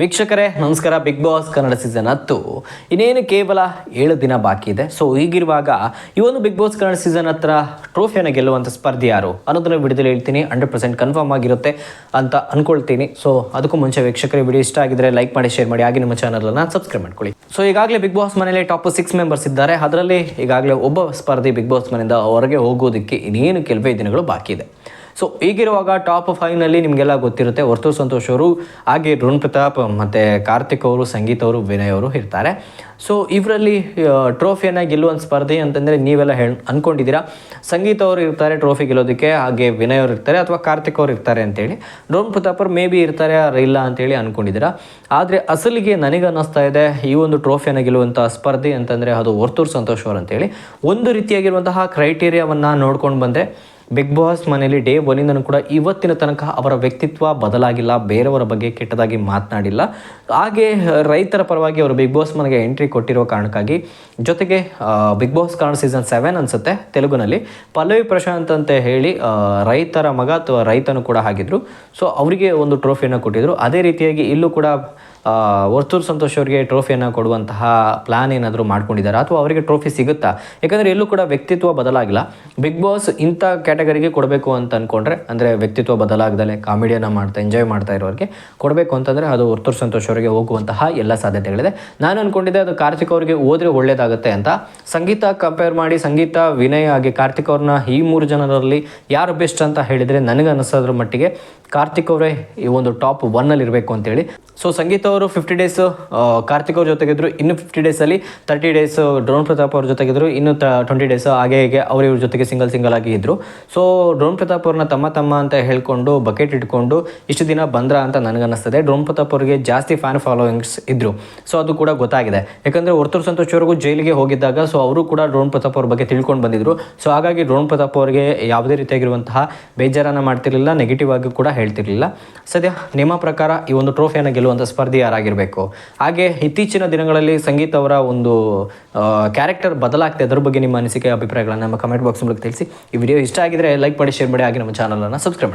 ವೀಕ್ಷಕರೇ, ನಮಸ್ಕಾರ. Big boss Kannada season ಹತ್ತು. ಇನ್ನೇನು ಕೇವಲ ಏಳು ದಿನ ಬಾಕಿ ಇದೆ. ಸೊ ಹೀಗಿರುವಾಗ ಈ ಒಂದು ಬಿಗ್ ಬಾಸ್ ಕನ್ನಡ ಸೀಸನ್ ಹತ್ರ ಟ್ರೋಫಿಯನ್ನು ಗೆಲ್ಲುವಂಥ ಸ್ಪರ್ಧಿ ಯಾರು ಅನ್ನೋದನ್ನ ವಿಡಿಯೋದಲ್ಲಿ ಹೇಳ್ತೀನಿ. ಹಂಡ್ರೆಡ್ ಪರ್ಸೆಂಟ್ ಕನ್ಫರ್ಮ್ ಆಗಿರುತ್ತೆ ಅಂತ ಅಂದ್ಕೊಳ್ತೀನಿ ಸೊ ಅದಕ್ಕೂ ಮುಂಚೆ ವೀಕ್ಷಕರೇ, ವಿಡಿಯೋ ಇಷ್ಟ ಆಗಿದ್ರೆ ಲೈಕ್ ಮಾಡಿ ಶೇರ್ ಮಾಡಿ. ಹಾಗೆ ನಿಮ್ಮ ಚಾನಲನ್ನು ಸಬ್ಸ್ಕ್ರೈಬ್ ಮಾಡ್ಕೊಳ್ಳಿ. ಸೊ ಈಗಾಗಲೇ ಬಿಗ್ ಬಾಸ್ ಮನೆಯಲ್ಲಿ ಟಾಪ್ ಸಿಕ್ಸ್ ಮೆಂಬರ್ಸ್ ಇದ್ದಾರೆ. ಅದರಲ್ಲಿ ಈಗಾಗಲೇ ಒಬ್ಬ ಸ್ಪರ್ಧಿ ಬಿಗ್ ಬಾಸ್ ಮನೆಯಿಂದ ಹೊರಗೆ ಹೋಗೋದಕ್ಕೆ ಇನ್ನೇನು ಕೆಲವೇ ದಿನಗಳು ಬಾಕಿ ಇದೆ. ಸೊ ಈಗಿರುವಾಗ ಟಾಪ್ ಫೈವ್ನಲ್ಲಿ ನಿಮಗೆಲ್ಲ ಗೊತ್ತಿರುತ್ತೆ ವರ್ತು ಸಂತೋಷ್ ಅವರು, ಹಾಗೆ ರುಣ್ ಪ್ರತಾಪ್ ಮತ್ತು ಕಾರ್ತಿಕ್ ಅವರು, ಸಂಗೀತ್ ಅವರು, ವಿನಯ್ ಅವರು ಇರ್ತಾರೆ. ಸೊ ಇವರಲ್ಲಿ ಟ್ರೋಫಿಯನ್ನು ಗೆಲ್ಲುವಂಥ ಸ್ಪರ್ಧೆ ಅಂತಂದರೆ ನೀವೆಲ್ಲ ಹೇಳಿ ಅಂದ್ಕೊಂಡಿದ್ದೀರಾ ಸಂಗೀತ ಅವರು ಇರ್ತಾರೆ ಟ್ರೋಫಿ ಗೆಲ್ಲೋದಕ್ಕೆ, ಹಾಗೆ ವಿನಯ್ ಅವರು ಇರ್ತಾರೆ ಅಥವಾ ಕಾರ್ತಿಕ್ ಅವರು ಇರ್ತಾರೆ ಅಂತೇಳಿ. ರೋಮ್ ಪ್ರತಾಪ್ ಅವರು ಮೇ ಬಿ ಇರ್ತಾರೆ ಇಲ್ಲ ಅಂತೇಳಿ ಅಂದ್ಕೊಂಡಿದ್ದೀರಾ ಆದರೆ ಅಸಲಿಗೆ ನನಗೆ ಅನ್ನಿಸ್ತಾ ಇದೆ ಈ ಒಂದು ಟ್ರೋಫಿಯನ್ನು ಗೆಲ್ಲುವಂಥ ಸ್ಪರ್ಧೆ ಅಂತಂದರೆ ಅದು ವರ್ತೂರ್ ಸಂತೋಷ್ ಅವರು ಅಂತೇಳಿ. ಒಂದು ರೀತಿಯಾಗಿರುವಂತಹ ಕ್ರೈಟೀರಿಯಾವನ್ನು ನೋಡ್ಕೊಂಡು ಬಂದರೆ ಬಿಗ್ ಬಾಸ್ ಮನೆಯಲ್ಲಿ ಡೇ ಒನ್ನಿಂದನೂ ಕೂಡ ಇವತ್ತಿನ ತನಕ ಅವರ ವ್ಯಕ್ತಿತ್ವ ಬದಲಾಗಿಲ್ಲ, ಬೇರೆಯವರ ಬಗ್ಗೆ ಕೆಟ್ಟದಾಗಿ ಮಾತನಾಡಿಲ್ಲ. ಹಾಗೆ ರೈತರ ಪರವಾಗಿ ಅವರು ಬಿಗ್ ಬಾಸ್ ಮನೆಗೆ ಎಂಟ್ರಿ ಕೊಟ್ಟಿರೋ ಕಾರಣಕ್ಕಾಗಿ ಜೊತೆಗೆ ಬಿಗ್ ಬಾಸ್ ಕಾರಣ ಸೀಸನ್ ಸೆವೆನ್ ಅನಿಸುತ್ತೆ ತೆಲುಗುನಲ್ಲಿ. ಪಲ್ಲವಿ ಪ್ರಶಾಂತ್ ಅಂತ ಹೇಳಿ ರೈತರ ಮಗ ಅಥವಾ ರೈತನು ಕೂಡ ಹಾಗಿದ್ರು ಸೊ ಅವರಿಗೆ ಒಂದು ಟ್ರೋಫಿಯನ್ನು ಕೊಟ್ಟಿದ್ರು. ಅದೇ ರೀತಿಯಾಗಿ ಇಲ್ಲೂ ಕೂಡ ವರ್ತೂರ್ ಸಂತೋಷ್ ಅವರಿಗೆ ಟ್ರೋಫಿಯನ್ನು ಕೊಡುವಂತಹ ಪ್ಲಾನ್ ಏನಾದರೂ ಮಾಡ್ಕೊಂಡಿದ್ದಾರೆ ಅಥವಾ ಅವರಿಗೆ ಟ್ರೋಫಿ ಸಿಗುತ್ತಾ? ಯಾಕಂದರೆ ಎಲ್ಲೂ ಕೂಡ ವ್ಯಕ್ತಿತ್ವ ಬದಲಾಗಿಲ್ಲ. ಬಿಗ್ ಬಾಸ್ ಇಂಥ ಕ್ಯಾಟಗರಿಗೆ ಕೊಡಬೇಕು ಅಂತ ಅಂದ್ಕೊಂಡ್ರೆ ಅಂದರೆ ವ್ಯಕ್ತಿತ್ವ ಬದಲಾಗದಲ್ಲೇ ಕಾಮಿಡಿಯನ್ನು ಮಾಡ್ತಾ ಎಂಜಾಯ್ ಮಾಡ್ತಾ ಇರೋರಿಗೆ ಕೊಡಬೇಕು ಅಂತಂದರೆ ಅದು ವರ್ತೂರ್ ಸಂತೋಷ್ ಅವರಿಗೆ ಹೋಗುವಂತಹ ಎಲ್ಲ ಸಾಧ್ಯತೆಗಳಿದೆ. ನಾನು ಅಂದ್ಕೊಂಡಿದ್ದೆ ಅದು ಕಾರ್ತಿಕ್ ಅವರಿಗೆ ಹೋದರೆ ಒಳ್ಳೆಯದಾಗುತ್ತೆ ಅಂತ. ಸಂಗೀತ ಕಂಪೇರ್ ಮಾಡಿ ಸಂಗೀತ ವಿನಯ್ ಆಗಿ ಕಾರ್ತಿಕ್ ಅವ್ರನ್ನ ಈ ಮೂರು ಜನರಲ್ಲಿ ಯಾರು ಬೆಸ್ಟ್ ಅಂತ ಹೇಳಿದರೆ ನನಗೆ ಅನಿಸೋದ್ರ ಮಟ್ಟಿಗೆ ಕಾರ್ತಿಕ್ ಅವರೇ ಈ ಒಂದು ಟಾಪ್ ಒನ್ನಲ್ಲಿ ಇರಬೇಕು ಅಂತೇಳಿ ಸೊ ಸಂಗೀತ ಅವರು ಫಿಫ್ಟಿ ಡೇಸ್ ಕಾರ್ತಿಕ್ ಅವ್ರ ಜೊತೆಗಿದ್ರು ಇನ್ನು ಫಿಫ್ಟಿ ಡೇಸಲ್ಲಿ ತರ್ಟಿ ಡೇಸ್ ಡ್ರೋನ್ ಪ್ರತಾಪ್ ಅವ್ರ ಜೊತೆಗಿದ್ರು ಇನ್ನು ಟ್ವೆಂಟಿ ಡೇಸ್ ಹಾಗೆ ಹೀಗೆ ಅವ್ರ ಇವ್ರ ಜೊತೆಗೆ ಸಿಂಗಲ್ ಸಿಂಗಲ್ ಆಗಿ ಇದ್ರು. ಸೊ ಡ್ರೋನ್ ಪ್ರತಾಪ್ ಅವ್ರನ್ನ ತಮ್ಮ ತಮ್ಮ ಅಂತ ಹೇಳ್ಕೊಂಡು ಬಕೆಟ್ ಇಟ್ಕೊಂಡು, ಇಷ್ಟು ದಿನ ಬಂದ್ರ ಅಂತ ನನಗನ್ನಿಸ್ತದೆ. ಡ್ರೋನ್ ಪ್ರತಾಪ್ ಅವರಿಗೆ ಜಾಸ್ತಿ ಫ್ಯಾನ್ ಫಾಲೋಯಿಂಗ್ಸ್ ಇದ್ರು. ಸೊ ಅದು ಕೂಡ ಗೊತ್ತಾಗಿದೆ. ಯಾಕಂದರೆ ಒರ್ತೂರು ಸಂತೋಷ್ ಅವ್ರಿಗೂ ಜೈಲಿಗೆ ಹೋಗಿದ್ದಾಗ ಸೊ ಅವರು ಕೂಡ ಡ್ರೋನ್ ಪ್ರತಾಪ್ ಅವ್ರ ಬಗ್ಗೆ ತಿಳ್ಕೊಂಡು ಬಂದಿದ್ರು. ಸೊ ಹಾಗಾಗಿ ಡ್ರೋನ್ ಪ್ರತಾಪ್ ಅವರಿಗೆ ಯಾವುದೇ ರೀತಿಯಾಗಿರುವಂತಹ ಬೇಜಾರನ್ನ ಮಾಡ್ತಿರಲಿಲ್ಲ ನೆಗೆಟಿವ್ ಆಗಿ ಕೂಡ ಹೇಳ್ತಿರಲಿಲ್ಲ. ಸದ್ಯ ನಿಮ್ಮ ಪ್ರಕಾರ ಈ ಒಂದು ಟ್ರೋಫಿಯನ್ನು ಗೆಲ್ಲುವಂಥ ಸ್ಪರ್ಧಿ ಯಾರಾಗಿರಬೇಕು ಹಾಗೆ ಇತ್ತೀಚಿನ ದಿನಗಳಲ್ಲಿ ಸಂಗೀತ ಅವರ ಒಂದು ಕ್ಯಾರೆಕ್ಟರ್ ಬದಲಾಗ್ತದೆ ಅದರ ಬಗ್ಗೆ ನಿಮ್ಮ ಅನಿಸಿಕೆ, ಅಭಿಪ್ರಾಯಗಳನ್ನು ನಮ್ಮ ಕಮೆಂಟ್ ಬಾಕ್ಸ್ ಮೂಲಕ ತಿಳಿಸಿ. ಈ ವಿಡಿಯೋ ಇಷ್ಟ ಆಗಿದ್ರೆ ಲೈಕ್ ಮಾಡಿ ಶೇರ್ ಮಾಡಿ, ಹಾಗೆ ನಮ್ಮ ಚಾನಲನ್ನು ಸಬ್ಸ್ಕ್ರೈಬ್